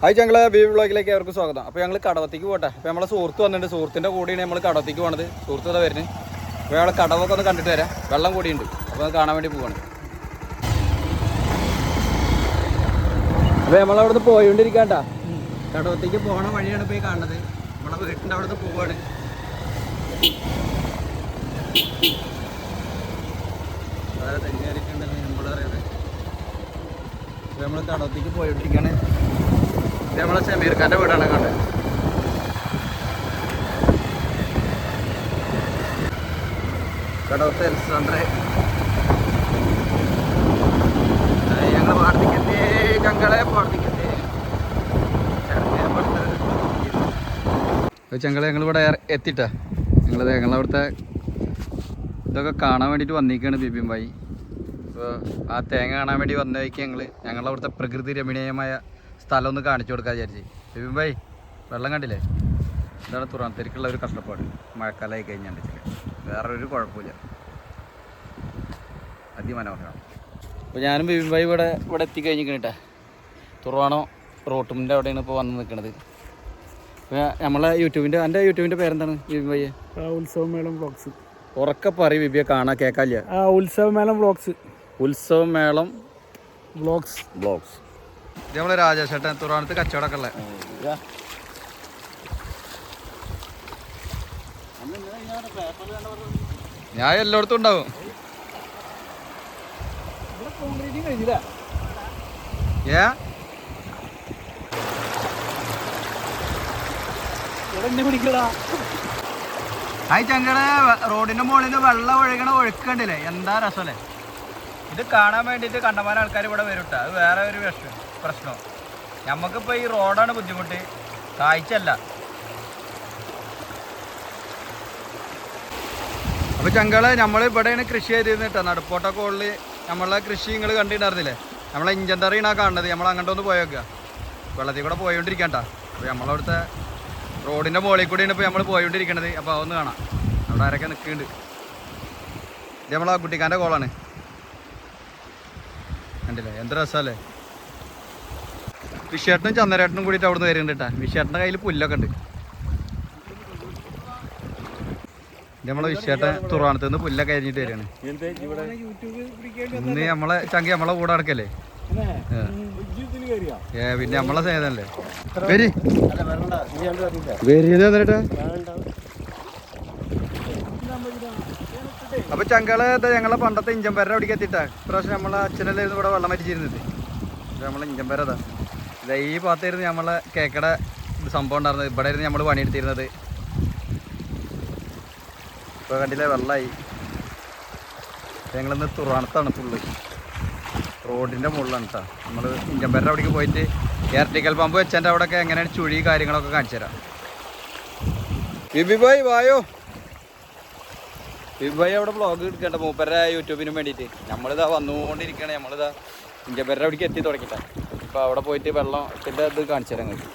Hi ഞങ്ങൾ B വ്ളോഗിലേക്ക് അവർക്ക് സ്വാഗതം. അപ്പോൾ ഞങ്ങൾ കടവത്തേക്ക് പോട്ടെ. അപ്പോൾ നമ്മളെ സുഹൃത്ത് വന്നിട്ടുണ്ട്. സുഹൃത്തിന്റെ കൂടെയാണ് നമ്മൾ കടവത്തേക്ക് പോണത്. സുഹൃത്ത് ഇതാ വരുന്നത് അപ്പോൾ ഞങ്ങൾ കടവൊക്കെ ഒന്ന് കണ്ടിട്ട് വരാം. വെള്ളം കൂടിയുണ്ട്. അപ്പോൾ അത് കാണാൻ വേണ്ടി പോവാണ്. അപ്പോൾ നമ്മളവിടുന്ന് പോയോണ്ടിരിക്കാണ്ട. കടവത്തേക്ക് പോണ വഴിയാണ് പോയി കാണുന്നത്. നമ്മളെ വീട്ടിന്റെ അവിടുന്ന് പോവാണ്. നമ്മൾ നമ്മൾ കടവത്തേക്ക് പോയോണ്ടിരിക്കുകയാണ് ഇത് നമ്മളെ ഷമീർ ഖാന്റെ വീടാണ് കണ്ടത് കടവത്തെ അലക്സാണ്ടറെ ഞങ്ങൾ പ്രാർത്ഥിക്കട്ടെ ഞങ്ങളെ പ്രാർത്ഥിക്കട്ടെ ഞങ്ങളെ ഞങ്ങളിവിടെ എത്തിട്ടാ. ഞങ്ങളത് ഞങ്ങളവിടുത്തെ ഇതൊക്കെ കാണാൻ വേണ്ടിയിട്ട് വന്നിരിക്കുകയാണ് ബിബിൻ ഭായി. അപ്പോൾ ആ തേങ്ങ കാണാൻ വേണ്ടി വന്ന വഴിക്ക് ഞങ്ങൾ ഞങ്ങളവിടുത്തെ പ്രകൃതി രമണീയമായ സ്ഥലം ഒന്ന് കാണിച്ചു കൊടുക്കാൻ വിചാരിച്ച്. ബിബിൻ ഭായി വെള്ളം കണ്ടില്ലേ? ഇതാണ് തുറന്നത്തേക്കുള്ള ഒരു കഷ്ടപ്പാട്. മഴക്കാലമായി കഴിഞ്ഞാണ്ട് വേറെ ഒരു കുഴപ്പമില്ല അതിമനോഹരമാണ് അപ്പോൾ ഞാനും ബിബിൻ ഭായി ഇവിടെ ഇവിടെ എത്തിക്കഴിഞ്ഞിരിക്കണേട്ടാ തുറവാണോ? റോട്ടുമിന്റെ അവിടെയാണ് ഇപ്പോൾ വന്ന് നിൽക്കുന്നത് അപ്പോൾ നമ്മളെ യൂട്യൂബിന്റെ എന്റെ യൂട്യൂബിന്റെ പേരെന്താണ് ബിബിൻ ഭായി? ഉത്സവമേളം വ്ളോഗ്സ്. ഉറക്കെ പറയും ബിബിയെ കാണാൻ കേൾക്കാല്ലേ Utsavamelam vlogs. Utsavamelam vlogs. Blogs ഇത് നമ്മളെ രാജേഷേട്ടൻ തുറാണത്ത് കച്ചവടമൊക്കെ ഉള്ളത് ഞാൻ എല്ലായിടത്തും ഉണ്ടാവും. ഏ? ഹായ് ചങ്കടെ റോഡിന്റെ മുകളിൽ നിന്ന് വെള്ളം ഒഴുകണ ഒഴുക്കണ്ടില്ലേ എന്താ രസമല്ലേ? ഇത് കാണാൻ വേണ്ടിട്ട് കണ്ടമാന ആൾക്കാർ ഇവിടെ വരും കേട്ടോ അത് വേറെ ഒരു വിഷയം പ്രശ്നം. നമുക്കിപ്പോൾ ഈ റോഡാണ് ബുദ്ധിമുട്ട്. കാഴ്ചയല്ല. അപ്പോൾ ചങ്കൾ നമ്മൾ ഇവിടെയാണ് കൃഷി ചെയ്തിരുന്നിട്ട് നടുപ്പോട്ടൊക്കെ ഉള്ളിൽ നമ്മളെ കൃഷി നിങ്ങൾ കണ്ടിട്ടുണ്ടായിരുന്നില്ലേ? നമ്മളെ ഇഞ്ചൻ തറയാണ് കാണുന്നത്. നമ്മൾ അങ്ങോട്ട് ഒന്ന് പോയേക്കുക വെള്ളത്തിൽ കൂടെ പോയോണ്ടിരിക്കണ്ട അപ്പോൾ നമ്മളവിടുത്തെ റോഡിന്റെ മുകളിൽ കൂടിയാണ് ഇപ്പോൾ നമ്മൾ പോയോണ്ടിരിക്കണത്. അപ്പോൾ അതൊന്ന് കാണാം. അവിടെ ആരൊക്കെ നിൽക്കുന്നുണ്ട് ഇത് നമ്മളെ കുട്ടിക്കാന്റെ കോളാണ്. കണ്ടില്ലേ? എന്ത് രസമല്ലേ വിഷേട്ടനും ചന്ദ്രേട്ടനും കൂടിയിട്ട് നിന്ന് വരുന്നുണ്ട് കേട്ടാ. വിഷേട്ടന്റെ കയ്യിൽ പുല്ലൊക്കെ ഉണ്ട്. നമ്മളെ വിഷേട്ടൻ തുറവാണത്ത് നിന്ന് പുല്ലൊക്കെ അരിഞ്ഞിട്ട് വരികയാണ്. ഇന്ന് നമ്മളെ ചങ്കി നമ്മളെ കൂടെ അടക്കല്ലേ ഏ. പിന്നെ നമ്മളെ സേതല്ലേ വരി. വരിയത് തന്നിട്ടാ അപ്പൊ ചങ്കൾ ഞങ്ങളെ പണ്ടത്തെ ഇഞ്ചമ്പേര അവിടേക്ക് എത്തിട്ടാ ഇപ്രാവശ്യം നമ്മളെ അച്ഛനല്ലായിരുന്നു ഇവിടെ വെള്ളം മരിച്ചിരുന്നത് നമ്മളെ ഇഞ്ചമ്പേര അതാ ഇതാ ഈ ഭാഗത്തായിരുന്നു നമ്മളെ കേക്കട സംഭവം ഉണ്ടായിരുന്നത്. ഇവിടെ ആയിരുന്നു നമ്മൾ പണിയെടുത്തിരുന്നത്. ഇപ്പൊ കണ്ടില്ലേ വെള്ളമായി ഞങ്ങളിന്ന് തുറാണത്താണ് ഫുള്ള് റോഡിന്റെ മുകളിലാണ് കേട്ടോ നമ്മൾ ഇഞ്ചമ്പേരുടെ അവിടേക്ക് പോയിട്ട് എയർട്ടിക്കൽ പമ്പ് വെച്ചതിന്റെ അവിടെയൊക്കെ എങ്ങനെയാണ് ചുഴി കാര്യങ്ങളൊക്കെ കാണിച്ചു തരാം. ബിബി ഭായ് വായോ? ബിബി ഭായ് അവിടെ ബ്ലോഗ് എടുക്കേണ്ട മൂപ്പരുടെ യൂട്യൂബിനും വേണ്ടിയിട്ട്. നമ്മളിതാ വന്നുകൊണ്ടിരിക്കുകയാണ്. നമ്മളിതാ ഇഞ്ചമ്പേരുടെ അവിടേക്ക് എത്തി തുടങ്ങിട്ടാ ഇപ്പോൾ അവിടെ പോയിട്ട് വെള്ളത്തിന്റെ ഇത് കാണിച്ചു തരാം നിങ്ങൾക്ക്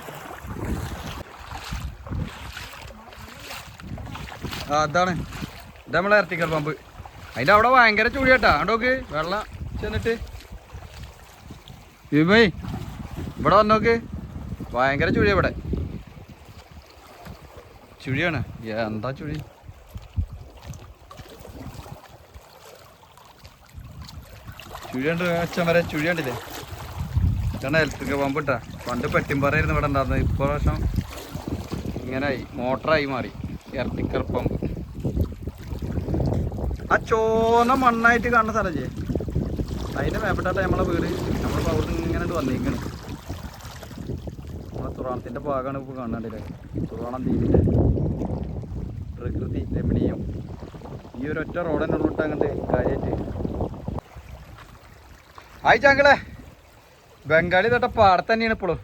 ആ അതാണ്. ഇത് നമ്മളെ ഇറത്തിക്കൽ പമ്പ് അതിന്റെ അവിടെ ഭയങ്കര കേട്ടാ നോക്ക്. വെള്ളം ചെന്നിട്ട്. ഇമേ ഇവിടെ വന്നോക്ക് ഭയങ്കര ചുഴി ഇവിടെ. ചുഴിയാണ്. എന്താ ചുഴി? ചുഴിയുണ്ട്. അച്ഛൻ വരെ ചുഴിയുണ്ടില്ലേ ഇതാണ് ഇലക്ട്രിക് പമ്പ് ഇട്ടാ പണ്ട് പെട്ടിമ്പറായിരുന്നു ഇവിടെ ഉണ്ടായിരുന്നത്. ഇപ്പോൾ പ്രാവശ്യം ഇങ്ങനായി. മോട്ടറായി മാറി. ഇരട്ടിക്കർ പമ്പ്. ആ ചോന്ന മണ്ണായിട്ട് കാണുന്ന സ്ഥലം ചെയ്യേ അതിന്റെ മേപ്പെട്ടാ നമ്മളെ വീട്. നമ്മളിപ്പോൾ നിന്ന് ഇങ്ങനെ വന്നിരിക്കണം നമ്മളെ തുറാണത്തിന്റെ ഭാഗമാണ് ഇപ്പോൾ കാണാണ്ടില്ലേ? തുറാണം ദ്വീപിന്റെ പ്രകൃതി രമണീയം. ഈ ഒരു ഒറ്റ റോഡ് തന്നെ ഉള്ളിട്ട് അങ്ങോട്ട് കാര്യമായിട്ട് ചാങ്കളെ. ബംഗാളി തട്ട പാടത്ത് തന്നെയാണ് ഇപ്പോഴും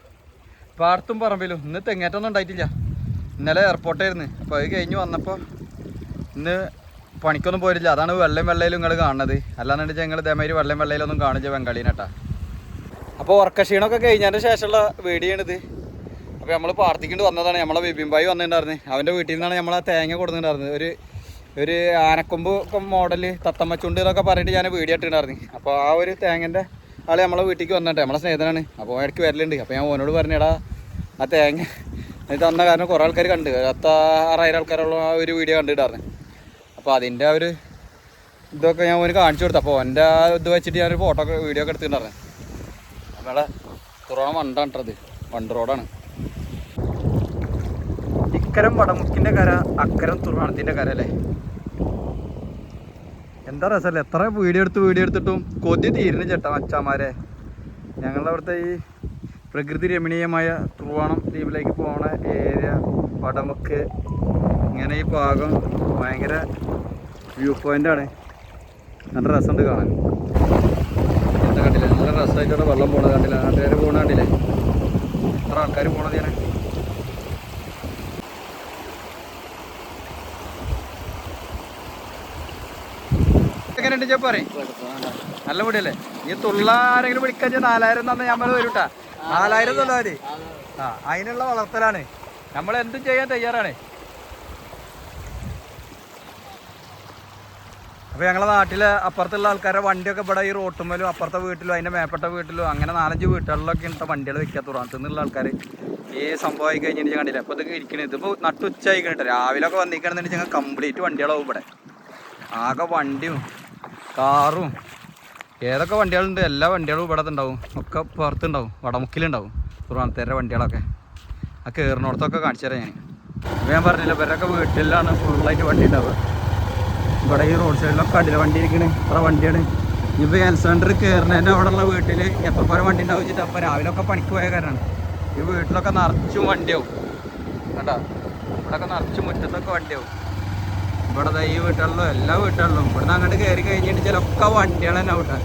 പാടത്തും പറമ്പിലും. ഇന്ന് തെങ്ങേറ്റൊന്നും ഉണ്ടായിട്ടില്ല. ഇന്നലെ എയർപോർട്ടായിരുന്നു അപ്പോൾ അത് കഴിഞ്ഞ് വന്നപ്പോൾ ഇന്ന് പണിക്കൊന്നും പോയിട്ടില്ല. അതാണ് വെള്ളം വെള്ളയിലും നിങ്ങൾ കാണുന്നത്. അല്ലാന്നുണ്ടെങ്കിൽ ഞങ്ങൾ ഇതേമാതിരി വെള്ളം വെള്ളയിലൊന്നും കാണിച്ച ബംഗാളീനട്ടാ അപ്പോൾ ഉറക്കക്ഷീണമൊക്കെ കഴിഞ്ഞതിന്റെ ശേഷമുള്ള വീടിയാണിത് അപ്പോൾ നമ്മൾ പാർത്തിക്കൊണ്ട് വന്നതാണ്. നമ്മളെ ബിബിംബായി വന്നിട്ടുണ്ടായിരുന്നു. അവന്റെ വീട്ടിൽ നിന്നാണ് നമ്മളെ തേങ്ങ കൊടുത്തിട്ടുണ്ടായിരുന്നത്. ഒരു ഒരു ആനക്കൊമ്പ് മോഡൽ തത്തമ്മച്ചുണ്ട് എന്നൊക്കെ പറഞ്ഞിട്ട് ഞാൻ വീഡിയോ ഇട്ടിട്ടുണ്ടായിരുന്നു. അപ്പോൾ ആ ഒരു തേങ്ങന്റെ ആളെ നമ്മളെ വീട്ടിലേക്ക് വന്നിട്ട് നമ്മളെ സ്നേഹിതനാണ്. അപ്പോൾ ഇടയ്ക്ക് വരലുണ്ട്. അപ്പോൾ ഞാൻ ഓനോട് പറഞ്ഞടാ ആ തേങ്ങ എന്നിട്ട് തന്ന കാരണം കുറേ ആൾക്കാർ കണ്ട്. പത്ത് ആറായിരം ആൾക്കാരുള്ള ആ ഒരു വീഡിയോ കണ്ടിട്ടാണ് അപ്പോൾ അതിന്റെ ആ ഒരു ഇതൊക്കെ ഞാൻ ഓന് കാണിച്ചു കൊടുത്തു. അപ്പോൾ എന്റെ ആ ഇത് വെച്ചിട്ട് ഞാനൊരു ഫോട്ടോ ഒക്കെ വീഡിയോ ഒക്കെ എടുത്തിട്ടുണ്ടായിരുന്നു. നമ്മളെ കുറവാണ് വണ്ടാണ്ടത് വണ്ട് റോഡാണ്. ഇക്കരം വടമുക്കിന്റെ കര അക്കരം തുറവാണത്തിന്റെ കര അല്ലേ? എന്താ രസമല്ലേ? എത്ര വീഡിയോ എടുത്ത് വീഡിയോ എടുത്തിട്ടും കൊതി തീരുന്നു ചേട്ടാ അച്ഛാമാരെ ഞങ്ങളുടെ അവിടുത്തെ ഈ പ്രകൃതി രമണീയമായ തൃവാണം ദ്വീപിലേക്ക് പോണ ഏരിയ വടമുക്ക് ഇങ്ങനെ ഈ ഭാഗം ഭയങ്കര വ്യൂ പോയിന്റ് ആണ്. നല്ല രസമുണ്ട് കാണാൻ. എന്താ കണ്ടില്ല? നല്ല രസമായിട്ടാണ് വെള്ളം പോണത് കണ്ടില്ല? നാട്ടുകാർ പോണ കണ്ടില്ലേ? എത്ര ആൾക്കാർ പോണത് ഞാൻ എങ്ങനെയുണ്ട് ഞാൻ പറയും. നല്ല പൊടിയല്ലേ ഈ തുള്ളാരെങ്കിലും വിളിക്കാൻ ഞാൻ നാലായിരം തന്നെ നമ്മൾ വരൂട്ടാ നാലായിരം തന്നാ ആ അതിനുള്ള വളർത്തലാണ്. നമ്മൾ എന്തും ചെയ്യാൻ തയ്യാറാണ്. അപ്പൊ ഞങ്ങളെ നാട്ടിലെ അപ്പുറത്തുള്ള ആൾക്കാരുടെ വണ്ടിയൊക്കെ ഇവിടെ ഈ റോട്ടുമ്മലും അപ്പുറത്തെ വീട്ടിലും അതിന്റെ മേപ്പെട്ട വീട്ടിലും അങ്ങനെ നാലഞ്ച് വീട്ടുകളിലൊക്കെ ഇട്ട വണ്ടികൾ വെക്കാൻ തുറന്നിട്ടുള്ള ആൾക്കാർ ഈ സംഭവമായി കഴിഞ്ഞിട്ട് ഞാൻ കണ്ടില്ല. അപ്പൊ ഇതൊക്കെ ഇരിക്കണേ. ഇതിപ്പോ നട്ടുച്ചായി കഴിഞ്ഞിട്ട് രാവിലെ ഒക്കെ വന്നിക്കണമെന്നുണ്ടെങ്കിൽ ഞങ്ങൾ കംപ്ലീറ്റ് വണ്ടികളാവും ഇവിടെ. ആകെ വണ്ടിയും കാറും ഏതൊക്കെ വണ്ടികളുണ്ട്? എല്ലാ വണ്ടികളും ഇവിടെ ഉണ്ടാവും ഒക്കെ പുറത്തുണ്ടാവും. വടമുക്കിലുണ്ടാവും. തുറവാണത്തേരുടെ വണ്ടികളൊക്കെ. ആ കയറിനോടത്തൊക്കെ കാണിച്ചു തരാം ഞാൻ. ഞാൻ പറഞ്ഞില്ല ഇവരൊക്കെ വീട്ടിലാണ് ഫുള്ളായിട്ട് വണ്ടി ഉണ്ടാവുക. ഇവിടെ ഈ റോഡ് സൈഡിലൊക്കെ കണ്ടില്ല വണ്ടി ഇരിക്കണേ. ഇത്ര വണ്ടിയാണ്. ഇപ്പോൾ ഹെൽത്ത് സെന്റർ കയറുന്നതിന്റെ അവിടെയുള്ള വീട്ടിൽ എത്ര പോലെ വണ്ടി ഉണ്ടാവും വെച്ചിട്ട്? അപ്പോൾ രാവിലെ ഒക്കെ പണിക്ക് പോയ കാരണമാണ് ഈ വീട്ടിലൊക്കെ നിറച്ചും വണ്ടിയാവും. കേട്ടോ ഇവിടെയൊക്കെ നിറച്ചും മുറ്റത്തൊക്കെ വണ്ടിയാവും. ഇവിടെ ഈ വീട്ടുകളിലും എല്ലാ വീട്ടുകളിലും ഇവിടുന്ന് അങ്ങോട്ട് കയറി കഴിഞ്ഞിട്ട് ചിലൊക്കെ വണ്ടികൾ തന്നെ ഔട്ടാ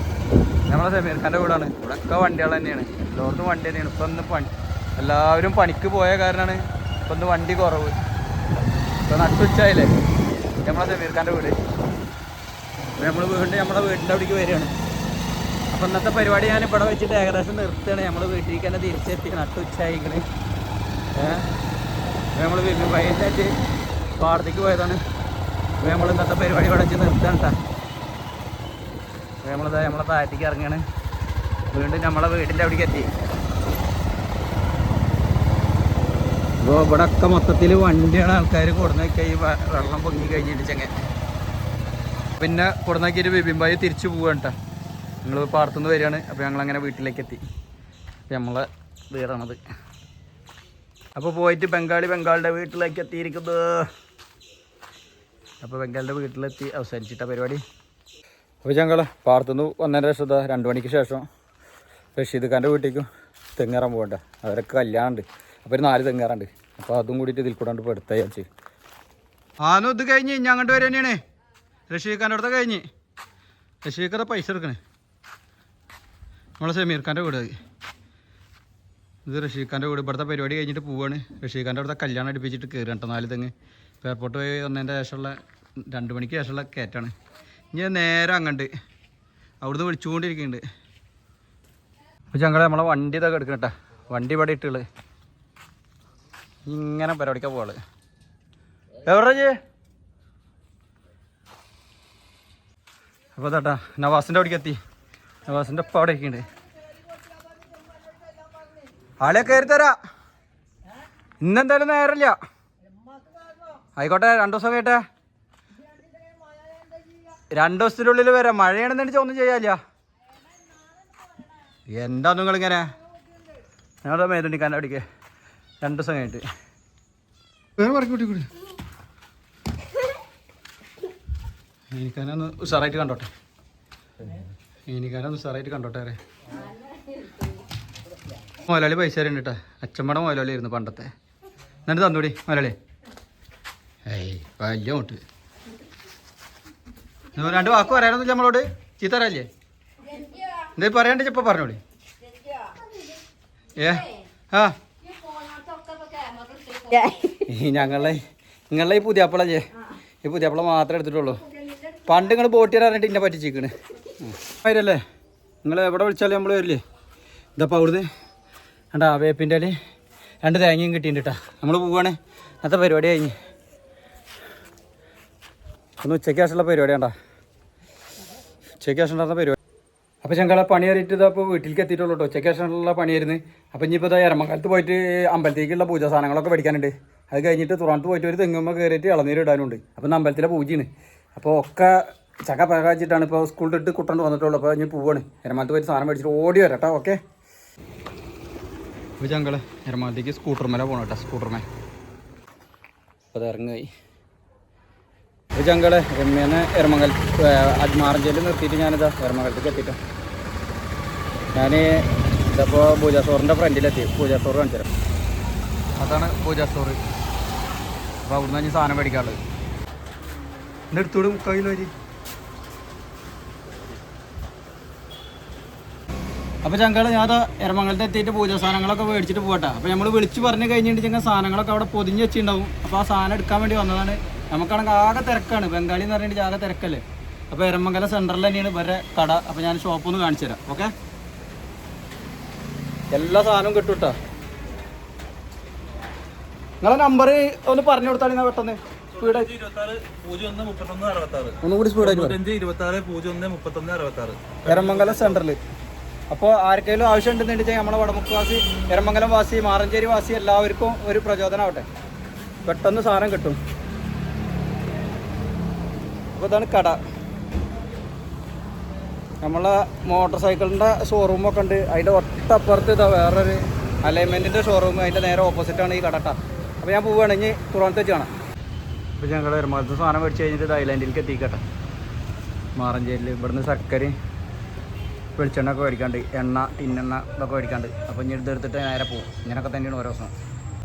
നമ്മളെ സമീർഖാന്റെ വീടാണ്. ഇവിടെയൊക്കെ വണ്ടികൾ തന്നെയാണ്. എല്ലായിടത്തും വണ്ടി തന്നെയാണ്. ഇപ്പം ഒന്ന് പണി എല്ലാവരും പണിക്ക് പോയ കാരണമാണ് ഇപ്പം ഒന്ന് വണ്ടി കുറവ്. ഇപ്പം നട്ടുച്ചായില്ലേ നമ്മളെ സമീർഖാന്റെ വീട്. നമ്മൾ വീണ്ടും നമ്മുടെ വീടിന്റെ അവിടേക്ക് വരികയാണ്. അപ്പം ഇന്നത്തെ പരിപാടി ഞാൻ ഇവിടെ വെച്ചിട്ട് ഏകദേശം നിർത്തുകയാണ്. നമ്മൾ വീട്ടിലേക്ക് തന്നെ തിരിച്ചെത്തി. നട്ടുച്ചായിക്കണ് ഏഹ് നമ്മൾ വൈകിട്ടായിട്ട് പാടത്തേക്ക് പോയതാണ്. അപ്പോൾ നമ്മൾ ഇന്നത്തെ പരിപാടി ഇവിടെ വെച്ച് നിർത്താൻ കേട്ടോ നമ്മളിതാ നമ്മളെ താഴത്തേക്ക് ഇറങ്ങുകയാണ് വീണ്ടും നമ്മളെ വീടിന്റെ അവിടേക്ക് എത്തി. അപ്പോൾ ഇവിടെ ഒക്കെ മൊത്തത്തിൽ വണ്ടിയാണ് ആൾക്കാർ കൊടുന്നൊക്കെ ഈ വെള്ളം പൊങ്ങി കഴിഞ്ഞിട്ട് ചെങ്ങ. പിന്നെ കൊടുന്നാക്കിയൊരു ബിബിമ്പായി തിരിച്ചു പോവാണ് കേട്ടോ നിങ്ങൾ പാടത്തുനിന്ന് വരികയാണ്. അപ്പോൾ ഞങ്ങളങ്ങനെ വീട്ടിലേക്ക് എത്തി. അപ്പോൾ നമ്മളെ വീടാണത്. അപ്പോൾ പോയിട്ട് ബംഗാളി ബംഗാളിന്റെ വീട്ടിലേക്ക് എത്തിയിരിക്കുന്നു. അപ്പോൾ ബംഗാളിന്റെ വീട്ടിലെത്തി അവസാനിച്ചിട്ട പരിപാടി. അപ്പോൾ ഞങ്ങൾ പാടത്തുനിന്ന് ഒന്നര ശേഷം ഇതാ രണ്ട് മണിക്ക് ശേഷം റഷീദ് ഖാന്റെ വീട്ടിലേക്കും തെങ്ങേറാൻ പോകണ്ട. അവരൊക്കെ കല്യാണമുണ്ട് അപ്പോൾ ഒരു നാല് തെങ്ങേറുണ്ട്. അപ്പോൾ അതും കൂടിയിട്ട് ഇതിൽ കൂടാണ്ട് ഇപ്പോൾ എടുത്ത വിചാരിച്ച്. ആനു ഇത് കഴിഞ്ഞ് ഇനി അങ്ങോട്ട് വരെ തന്നെയാണ് റഷീദ് ഖാന്റെ അടുത്ത കഴിഞ്ഞ്. റഷീദ് ഖാന്റെ പൈസ എടുക്കണേ നമ്മളെ സമീർ ഖാന്റെ വീട്. ഇത് റഷീദ് ഖാന്റെ വീട്. ഇവിടുത്തെ പരിപാടി കഴിഞ്ഞിട്ട് പോവാണ്. റഷീദ് ഖാന്റെ അടുത്ത കല്യാണം അടുപ്പിച്ചിട്ട് കയറി കേട്ടോ നാല് തെങ്ങ്. എയർപോർട്ട് പോയി വന്നതിന്റെ ശേഷമുള്ള രണ്ട് മണിക്ക് ശേഷമുള്ള കയറ്റാണ്. ഇനി നേരെ അങ്ങോട്ട് അവിടുന്ന് വിളിച്ചുകൊണ്ടിരിക്കുന്നുണ്ട്. അപ്പോൾ ഞങ്ങൾ നമ്മളെ വണ്ടി ഇതൊക്കെ എടുക്കണട്ടാ വണ്ടി ഇവിടെ ഇട്ടുള്ളത് ഇങ്ങനെ പരിപാടിക്കാൻ പോവാൾ. എവിടെ ചേ അപ്പോൾ തട്ടാ നവാസിന്റെ അവിടേക്ക് എത്തി. നവാസിന്റെ ഒപ്പം അവിടെ ഇരിക്കുന്നുണ്ട്. ആളെ കയറി തരാ. ഇന്നെന്തായാലും നേരമില്ല. ആയിക്കോട്ടെ രണ്ടു ദിവസം കേട്ടെ രണ്ടു ദിവസത്തിനുള്ളിൽ വരാം. മഴയാണെന്നുണ്ടെങ്കിൽ ഒന്നും ചെയ്യാല്ല എന്താ നിങ്ങളിങ്ങനെ? ഞങ്ങളുടെ മേതുണ്ടിക്കാന്റെ അവിടേക്ക് രണ്ടു ദിവസം കഴിഞ്ഞിട്ട്. എനിക്കാനൊന്ന് ഉഷാറായിട്ട് കണ്ടോട്ടെ. എനിക്കാനൊന്ന് ഉഷാറായിട്ട് കണ്ടോട്ടെ അറേ മുതലാളി പൈസ തരുന്നുണ്ട് കേട്ടോ അച്ഛമ്മയുടെ മുതലാളി ആയിരുന്നു പണ്ടത്തെ. എന്നിട്ട് തന്നൂടി മുതലാളി ഏയ് രണ്ട് വാക്ക് പറയാനൊന്നുമില്ല നമ്മളോട്? ചീത്തറല്ലേ എന്താ പറയണ്ടേ ഇപ്പൊ പറഞ്ഞോളി. ഏ ആ. ഞങ്ങളെ നിങ്ങളെ ഈ പുതിയപ്പളല്ലേ ഈ പുതിയപ്പള മാത്രമേ എടുത്തിട്ടുള്ളൂ. പണ്ട് നിങ്ങൾ ബോട്ട് ചെയ്യാൻ പറഞ്ഞിട്ട് ഇന്നെ പറ്റിച്ചിക്കണ്. വരല്ലേ? നിങ്ങൾ എവിടെ വിളിച്ചാലും നമ്മൾ വരില്ലേ? ഇതപ്പോൾ അവിടുന്ന്. രണ്ടാ വേപ്പിന്റെ രണ്ട് തേങ്ങയും കിട്ടിയിട്ടാ കേട്ടാ നമ്മൾ പോവാണ്. അന്നത്തെ പരിപാടി കഴിഞ്ഞ്. ഒന്ന് ഉച്ചയ്ക്ക് ശേഷമുള്ള പരിപാടി കണ്ടാ. ഉച്ചയ്ക്ക് ശേഷം ഉണ്ടായിരുന്ന പരിപാടി. അപ്പോൾ ഞങ്ങളെ പണി കയറിയിട്ട് ഇതപ്പോൾ വീട്ടിലേക്ക് എത്തിയിട്ടുള്ളൂ കേട്ടോ ഉച്ചയ്ക്ക് ശേഷമുള്ള പണിയായിരുന്നു അപ്പോൾ ഇനിയിപ്പോൾ ഇതാ എറമക്കാലത്ത് പോയിട്ട് അമ്പലത്തേക്കുള്ള പൂജാ സാധനങ്ങളൊക്കെ മേടിക്കാനുണ്ട്. അത് കഴിഞ്ഞിട്ട് തുറന്നിട്ട് പോയിട്ട് ഒരു തെങ്ങുമ്പോൾ കയറിയിട്ട് ഇളനീര് ഇടാനുണ്ട്. അപ്പോൾ ഇന്ന് അമ്പലത്തിലെ പൂജയാണ്. അപ്പോൾ ഒക്കെ ചക്ക പ്രകാശിച്ചിട്ടാണ് ഇപ്പോൾ സ്കൂളിൽ ഇട്ട് കുട്ടണ്ട് വന്നിട്ടുള്ളൂ. അപ്പോൾ ഇനി പോവാണ്. എരമാലത്ത് പോയിട്ട് സാധനം മേടിച്ചിട്ട് ഓടി വരാം കേട്ടോ ഓക്കെ? അപ്പോൾ ഞങ്ങൾ എരമാലത്തേക്ക് സ്കൂട്ടർമേലെ പോകണം കേട്ടോ സ്കൂട്ടർമേ. അപ്പോൾ അത് ഇറങ്ങി അപ്പോൾ ഞങ്ങൾ രമ്യനെ എരമംഗൽ മാറഞ്ചേരി നിർത്തിയിട്ട് ഞാനിതാ എറമംഗലത്തേക്ക് എത്തിട്ടോ. ഞാൻ ഇതപ്പോൾ പൂജാസോറിന്റെ ഫ്രണ്ടിലെത്തി. പൂജാസോറ് കാണിച്ചു തരാം. അതാണ് പൂജാസോറ് അപ്പോൾ അവിടുന്ന് ഞാൻ സാധനം മേടിക്കാനുള്ളത്. എന്റെ മുക്കാൽ വരി അപ്പോൾ ഞങ്ങൾ ഞാൻ എറമംഗലത്ത് എത്തിയിട്ട് പൂജാ സാധനങ്ങളൊക്കെ മേടിച്ചിട്ട് പോകട്ടെ അപ്പോൾ നമ്മൾ വിളിച്ച് പറഞ്ഞു കഴിഞ്ഞിട്ട് ഞങ്ങൾ സാധനങ്ങളൊക്കെ അവിടെ പൊതിഞ്ഞ് വെച്ചിട്ടുണ്ടാവും. അപ്പോൾ ആ സാധനം എടുക്കാൻ വേണ്ടി വന്നതാണ് നമുക്കാണെങ്കിൽ ആകെ തിരക്കാണ്. ബംഗാളി എന്ന് പറഞ്ഞിട്ട് ആകെ തിരക്കല്ലേ? അപ്പോൾ എരമംഗലം സെന്ററിൽ തന്നെയാണ് വരെ കട. അപ്പോൾ ഞാൻ ഷോപ്പ് ഒന്ന് കാണിച്ചു തരാം. ഓക്കെ എല്ലാ സാധനവും കിട്ടും കേട്ടോ നിങ്ങളെ നമ്പർ ഒന്ന് പറഞ്ഞു കൊടുത്താൽ ഞാൻ പെട്ടെന്ന്? എരമംഗല സെന്ററിൽ ഒന്നുകൂടി സ്പീഡായിട്ട് എരമംഗലം സെന്ററിൽ അപ്പോൾ ആർക്കെങ്കിലും ആവശ്യം ഉണ്ടെന്നുണ്ടെങ്കിൽ നമ്മളെ വടമുക്കുവാസി എരമംഗലം വാസി മാറഞ്ചേരി വാസി എല്ലാവർക്കും ഒരു പ്രചോദനം ആവട്ടെ. പെട്ടെന്ന് സാധനം കിട്ടും. അപ്പോൾ ഇതാണ് കട. നമ്മളെ മോട്ടോർ സൈക്കിളിന്റെ ഷോറൂമൊക്കെ ഉണ്ട്. അതിന്റെ ഒട്ടപ്പുറത്ത് ഇതാ വേറൊരു അലൈൻമെന്റിന്റെ ഷോറൂം അതിന്റെ നേരെ ഓപ്പോസിറ്റാണ് ഈ കടട്ട അപ്പോൾ ഞാൻ പോവുകയാണെങ്കിൽ തുറന്നിട്ട് വെച്ച് കാണാം അപ്പോൾ ഞങ്ങൾ എറണാകുളത്ത് സാധനം മേടിച്ച് കഴിഞ്ഞിട്ട് തൈലാൻഡിലേക്ക് എത്തിക്കട്ടെ. മാറഞ്ചേരിയിൽ ഇവിടുന്ന് ശർക്കരയും വെളിച്ചെണ്ണ ഒക്കെ മേടിക്കാണ്ട് എണ്ണ ടിന്നെണ്ണ ഇതൊക്കെ മേടിക്കാണ്ട്. അപ്പോൾ ഇനി ഇതെടുത്തിട്ട് നേരെ പോകും ഇങ്ങനെയൊക്കെ തന്നെയാണ് ഓരോ ദിവസം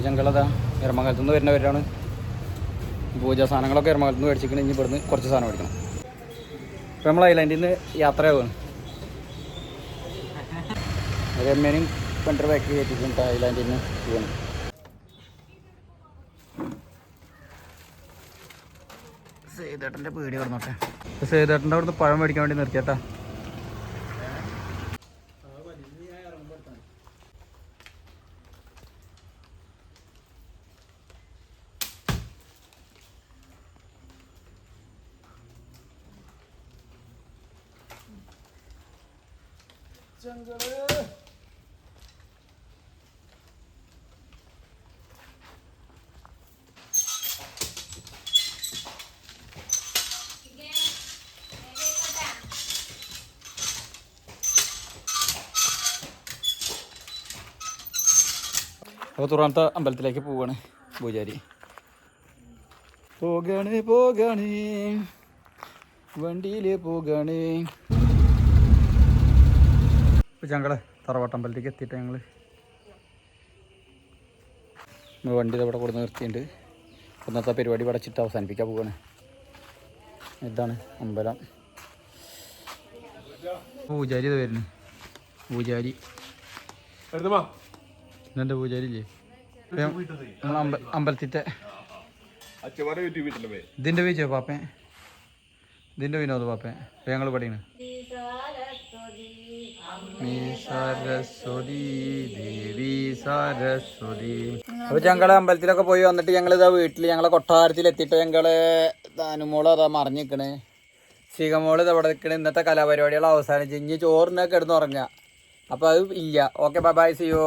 ഞങ്ങളതാ എറമകാലത്തുനിന്ന് വരുന്നവരാണ്. പൂജാ സാധനങ്ങളൊക്കെ എറണാകുളത്ത് നിന്ന് മേടിച്ചിരിക്കണം. ഇനി ഇവിടുന്ന് കുറച്ച് സാധനം മേടിക്കണം. ഇപ്പോൾ നമ്മൾ ഐലാൻഡിൽ നിന്ന് യാത്രയാവുകയാണ് രമ്യനും പെൻഡർ ബാക്കി കയറ്റിട്ടുണ്ട് ഐലാൻഡിൽ നിന്ന് പോകണം സേതേട്ടന്റെ പേടി പറഞ്ഞോട്ടെ സേതേട്ടന്റെ അവിടുന്ന് പഴം മേടിക്കാൻ വേണ്ടി നിർത്തിയേട്ടാ. അപ്പോൾ തുറാമത്തെ അമ്പലത്തിലേക്ക് പോവാണ് പൂജാരി. പോകണ് പോകണ്. വണ്ടിയിൽ പോകണ്. ഇപ്പം ഞങ്ങൾ തറവാട്ടമ്പലത്തേക്ക് എത്തിയിട്ട് ഞങ്ങൾ വണ്ടി അവിടെ കൊടുന്ന് നിർത്തിയിട്ടുണ്ട്. ഇന്നത്തെ പരിപാടി പടച്ചിട്ട് അവസാനിപ്പിക്കാൻ പോവാണ്. ഇതാണ് അമ്പലം. പൂജാരി ഇത് വരുന്നു. പൂജാരി. ഇതെന്റെ പൂജാരി ഇല്ലേ അമ്പലത്തിന്റെ ഇതിന്റെ വിജയ പാപ്പേ? ഇതിന്റെ വിനോദ് പാപ്പേ? ഇപ്പൊ ഞങ്ങൾ പഠിക്കണ. സരസ്വതി ദേവി സരസ്വതി. അപ്പൊ ഞങ്ങളെ അമ്പലത്തിലൊക്കെ പോയി വന്നിട്ട് ഞങ്ങൾ ഇതാ വീട്ടിൽ ഞങ്ങളെ കൊട്ടാരത്തിൽ എത്തിയിട്ട് ഞങ്ങൾ അനുമോൾ അതാ മറിഞ്ഞിക്കണേ. ശിഖമോൾ ഇത് അവിടെ നിൽക്കണ ഇന്നത്തെ കലാപരിപാടികൾ അവസാനിച്ച് ഇനി ചോറിനൊക്കെ കിടന്നുറങ്ങുക അപ്പോൾ അത് ഇല്ല. ഓക്കെ ബൈ ബൈ സിയോ